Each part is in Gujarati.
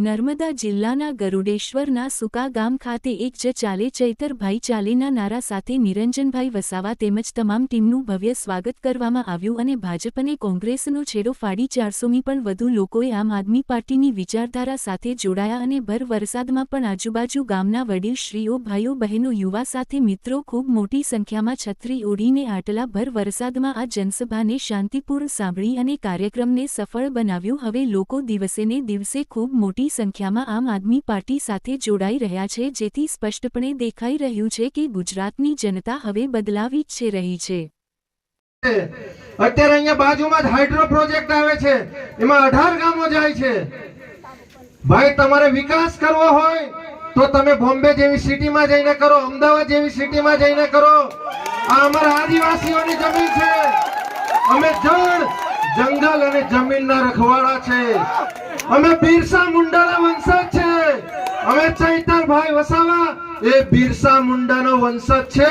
નર્મદા જિલ્લાના ગરુડેશ્વરના સુકા ગામ ખાતે એક જ ચાલે ચૈતરભાઈ ચાલેના નારા સાથે નિરંજનભાઈ વસાવા તેમજ તમામ ટીમનું ભવ્ય સ્વાગત કરવામાં આવ્યું અને ભાજપ અને કોંગ્રેસનો છેડો ફાડી ચારસોમી પણ વધુ લોકોએ આમ આદમી પાર્ટીની વિચારધારા સાથે જોડાયા અને ભર વરસાદમાં પણ આજુબાજુ ગામના વડીલશ્રીઓ, ભાઈઓ, બહેનો, યુવા સાથે મિત્રો ખૂબ મોટી સંખ્યામાં છત્રી ઓઢીને આટલા ભર વરસાદમાં આ જનસભાને શાંતિપૂર્ણ સાંભળી અને કાર્યક્રમને સફળ બનાવ્યું. હવે લોકો દિવસેને દિવસે ખૂબ મોટી સંખ્યામાં આમ આદમી પાર્ટી સાથે જોડાઈ રહ્યા છે, જેથી સ્પષ્ટપણે દેખાઈ રહ્યું છે કે ગુજરાતની જનતા હવે બદલાવ ઈચ્છી રહી છે. અત્યારે અહીંયા બાજુમાં જ હાઇડ્રો પ્રોજેક્ટ આવે છે. એમાં અઢાર ગામો જાય છે. ભાઈ, તમારે વિકાસ કરવો હોય તો તમે બોમ્બે જેવી સિટીમાં જઈને કરો, અમદાવાદ જેવી સિટીમાં જઈને કરો. આ અમારા આદિવાસીઓની જમીન છે. અમે જળ જંગલ અને જમીનના રખવાડા છે. અમે બિરસા મુંડાના વંશજ છે. અમે ચૈતરભાઈ વસાવા, એ બિરસા મુંડાનો વંશજ છે.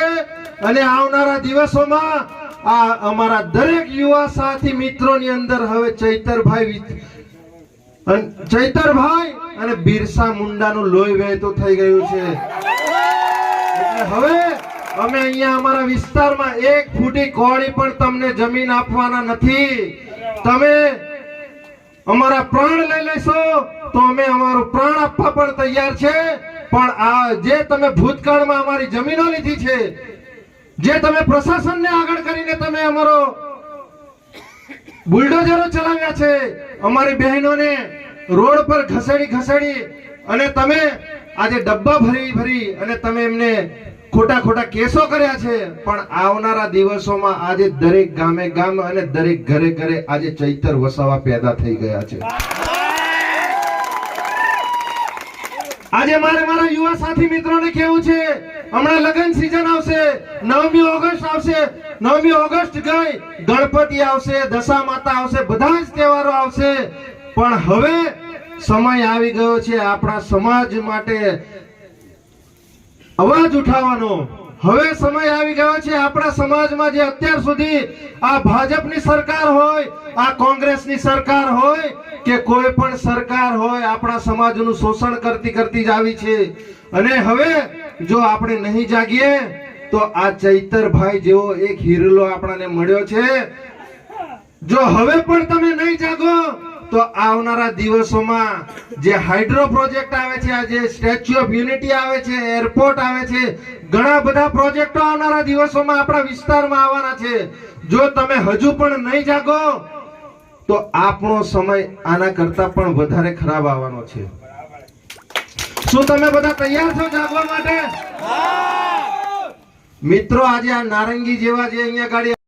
અને આવનારા દિવસોમાં આ અમારા દરેક યુવા સાથી મિત્રોની અંદર હવે ચૈતરભાઈ ચૈતરભાઈ અને બિરસા મુંડાનું લોહી વહેતું થઈ ગયું છે. હવે અમે અહીંયા અમારા વિસ્તારમાં એક ફૂટી કોળી પણ તમને જમીન આપવાના નથી. તમે અમારા પ્રાણ લઈ લેશો તો અમે અમારું પ્રાણ આપવા પણ તૈયાર છે. પણ આ જે તમે ભૂતકાળમાં અમારી જમીનો લીધી છે, જે તમે પ્રશાસનને આગળ કરીને તમે અમારો બુલડોઝરો ચલાવ્યા છે, અમારી બહેનોને રોડ પર ઘસેડી ઘસેડી અને તમે આજે ડબ્બા ભરી ભરી અને તમે એમને ખોટા ખોટા કેસો કર્યા છે. પણ આવનારા દિવસોમાં આજે દરેક ગામે ગામ અને દરેક ઘરે ઘરે આજે ચૈતર વસાવા પેદા થઈ ગયા છે. આજે મારે મારા યુવા સાથી મિત્રોને કેવું છે, હમણાં લગ્ન સીઝન આવશે, નવમી ઓગસ્ટ આવશે, નવમી ઓગસ્ટ ગઈ, ગણપતિ આવશે, દશા માતા આવશે, બધા જ તહેવારો આવશે. પણ હવે સમય આવી ગયો છે આપણા સમાજ માટે અવાજ ઉઠાવવાનો. હવે સમય આવી ગયો છે. આપણા સમાજમાં જે અત્યાર સુધી આ ભાજપની સરકાર હોય, આ કોંગ્રેસની સરકાર હોય, કે કોઈ પણ સરકાર હોય, આપણા સમાજનું શોષણ કરતી કરતી જ આવી છે. અને હવે જો આપણે નહીં જાગીએ, તો આ ચૈતરભાઈ જેવો એક હિરલો આપણાને મળ્યો છે. જો હવે પણ તમે નહીં જાગો તો આવનારા દિવસોમાં જે હાઇડ્રો પ્રોજેક્ટ આવે છે આ જે સ્ટેચ્યુ ઓફ યુનિટી આવે છે એરપોર્ટ આવે છે ઘણા બધા પ્રોજેક્ટો આવનારા દિવસોમાં આપણા વિસ્તારમાં આવવાના છે. જો તમે હજુ પણ નહીં જાગો તો આપણો સમય આના કરતા પણ વધારે ખરાબ આવવાનો છે. શું તમે બધા તૈયાર છો જાગવા માટે? મિત્રો આજે આ નારંગી જેવા જે અહીંયા ગાડી